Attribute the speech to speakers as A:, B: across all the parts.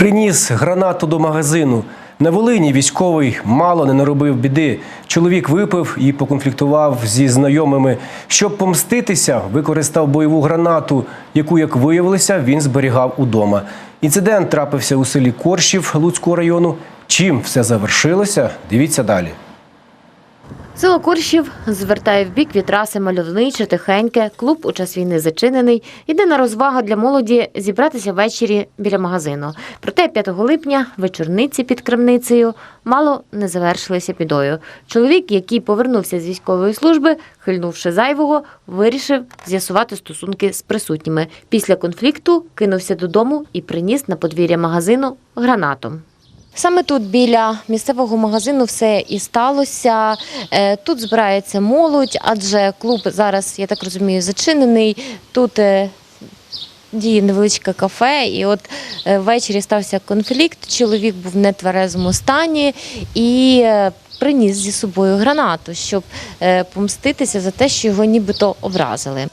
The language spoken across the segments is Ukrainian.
A: Приніс гранату до магазину. На Волині військовий мало не наробив біди. Чоловік випив і поконфліктував зі знайомими. Щоб помститися, використав бойову гранату, яку, як виявилося, він зберігав удома. Інцидент трапився у селі Коршів Луцького району. Чим все завершилося? Дивіться далі.
B: Село Куршів звертає в бік від траси мальовниче, тихеньке. Клуб у час війни зачинений. Єдина розвага для молоді зібратися ввечері біля магазину. Проте 5 липня вечорниці під крамницею мало не завершилися підою. Чоловік, який повернувся з військової служби, хильнувши зайвого, вирішив з'ясувати стосунки з присутніми. Після конфлікту кинувся додому і приніс на подвір'я магазину гранату. Саме тут біля місцевого магазину все і сталося. Е, Тут збирається молодь, адже клуб зараз, я так розумію, зачинений. Тут е, діє невеличке кафе, і от е, ввечері стався конфлікт. Чоловік був в нетверезому стані і приніс зі собою гранату, щоб помститися за те, що його нібито образили.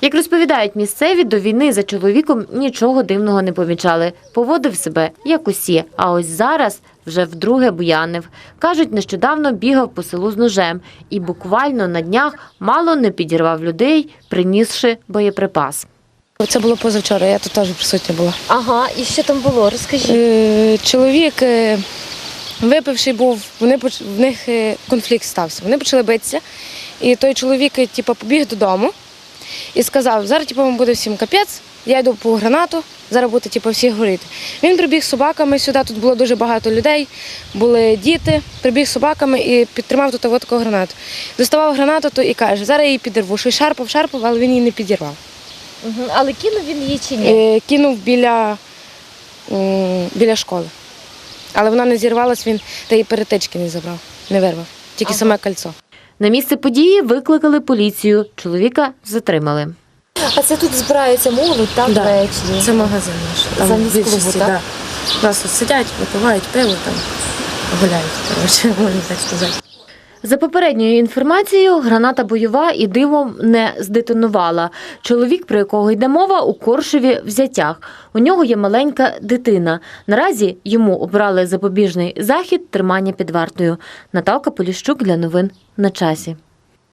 B: Як розповідають місцеві, до війни за чоловіком нічого дивного не помічали. Поводив себе як усі. А ось зараз вже вдруге буянив. Кажуть, нещодавно бігав по селу з ножем і буквально на днях мало не підірвав людей, принісши боєприпас.
C: Це було позавчора, я тут теж присутня була.
B: Ага, і що там було? Розкажіть.
C: Е, Чоловік е, випивший був, вони в них е, конфлікт стався. Вони почали битися, і той чоловік типу, побіг додому і сказав: зараз типу, буде всім капець, я йду по гранату, зараз буде типу, всіх горіти. Він прибіг з собаками сюди, тут було дуже багато людей, були діти, прибіг з собаками і підтримав тут таку гранату. Доставав гранату то і каже, зараз я її підірву. Що й шарпав, шарпав, але він її не підірвав.
B: Мгм. Але кинув він її чи ні?
C: Е, кинув біля, м, біля школи. Але вона не зірвалась, він та й перетички не забрав, не вирвав, тільки
B: Ага.
C: саме кольцо.
B: На місце події викликали поліцію. Чоловіка затримали. А це тут збирається молодь, там
C: Да.
B: ввечері?
C: Це магазин наш.
B: Замість
C: більшості,
B: клубу, так?
C: да. Просто сидять, випивають пиво там, гуляють, коротше, можна так сказати.
B: За попередньою інформацією, граната бойова і дивом не здетонувала. Чоловік, про якого йде мова, у Коршеві в зятях. У нього є маленька дитина. Наразі йому обрали запобіжний захід тримання під вартою. Наталка Поліщук для новин на часі.